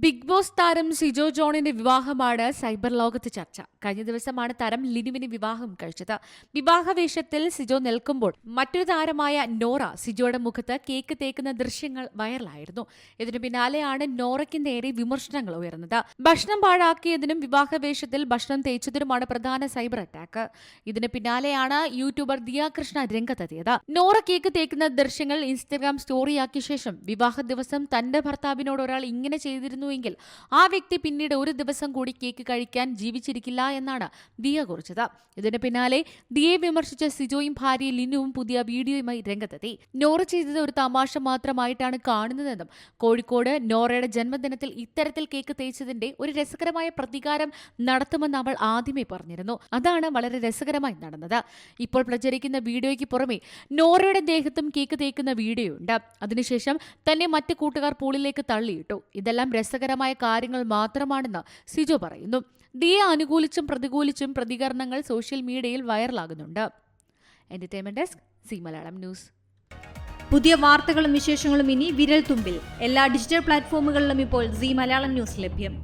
Big boss താരം സിജോ ജോണിന്റെ വിവാഹമാണ് സൈബർ ലോകത്ത് ചർച്ച. കഴിഞ്ഞ ദിവസമാണ് താരം ലിനുവിന് വിവാഹം കഴിച്ചത്. വിവാഹവേഷത്തിൽ സിജോ നിൽക്കുമ്പോൾ മറ്റൊരു താരമായ നോറ സിജോയുടെ മുഖത്ത് കേക്ക് തേക്കുന്ന ദൃശ്യങ്ങൾ വൈറലായിരുന്നു. ഇതിനു പിന്നാലെയാണ് നോറയ്ക്ക് നേരെ വിമർശനങ്ങൾ ഉയർന്നത്. ഭക്ഷണം പാഴാക്കിയതിനും വിവാഹവേഷത്തിൽ ഭക്ഷണം തേച്ചതിനുമാണ് പ്രധാന സൈബർ അറ്റാക്ക്. ഇതിന് പിന്നാലെയാണ് യൂട്യൂബർ ദിയ കൃഷ്ണ രംഗത്തെത്തിയത്. നോറ കേക്ക് തേക്കുന്ന ദൃശ്യങ്ങൾ ഇൻസ്റ്റഗ്രാം സ്റ്റോറിയാക്കിയ ശേഷം വിവാഹ ദിവസം തന്റെ ഭർത്താവിനോട് ഒരാൾ ഇങ്ങനെ ചെയ്തിരുന്നുവെങ്കിൽ ആ വ്യക്തി പിന്നീട് ഒരു ദിവസം കൂടി കേക്ക് കഴിക്കാൻ ജീവിച്ചിരിക്കില്ല എന്നാണ് ദിയ കുറിച്ചത്. ഇതിന് പിന്നാലെ ദിയെ വിമർശിച്ച സിജോയും ഭാര്യ ലിനുവും പുതിയ വീഡിയോയുമായി രംഗത്തെത്തി. നോറ ചെയ്തത് ഒരു തമാശ മാത്രമായിട്ടാണ് കാണുന്നതെന്നും കോഴിക്കോട് നോറയുടെ ജന്മദിനത്തിൽ ഇത്തരത്തിൽ കേക്ക് തേച്ചതിന്റെ ഒരു രസകരമായ പ്രതികാരം നടത്തുമെന്ന് അവൾ ആദ്യമേ പറഞ്ഞിരുന്നു. അതാണ് വളരെ രസകരമായി നടന്നത്. ഇപ്പോൾ പ്രചരിക്കുന്ന വീഡിയോയ്ക്ക് പുറമെ നോറയുടെ ദേഹത്തും കേക്ക് തേക്കുന്ന വീഡിയോ ഉണ്ട് അതിനുശേഷം തന്നെ മറ്റു കൂട്ടുകാർ പൂളിലേക്ക് തള്ളിയിട്ടു. ഇതെല്ലാം രസകരമായ കാര്യങ്ങൾ മാത്രമാണെന്ന് സിജോ പറയുന്നു. ദിയെ അനുകൂലിച്ചും പ്രതികൂലിച്ചും പ്രതികരണങ്ങൾ സോഷ്യൽ മീഡിയയിൽ വൈറലാകുന്നുണ്ട്. Entertainment desk Zee Malayalam news. പുതിയ വാർത്തകളും വിശേഷങ്ങളും ഇനി വിരൽ തുമ്പിൽ എല്ലാ ഡിജിറ്റൽ പ്ലാറ്റ്ഫോമുകളിലും ഇപ്പോൾ സി മലയാളം ന്യൂസ് ലഭ്യം.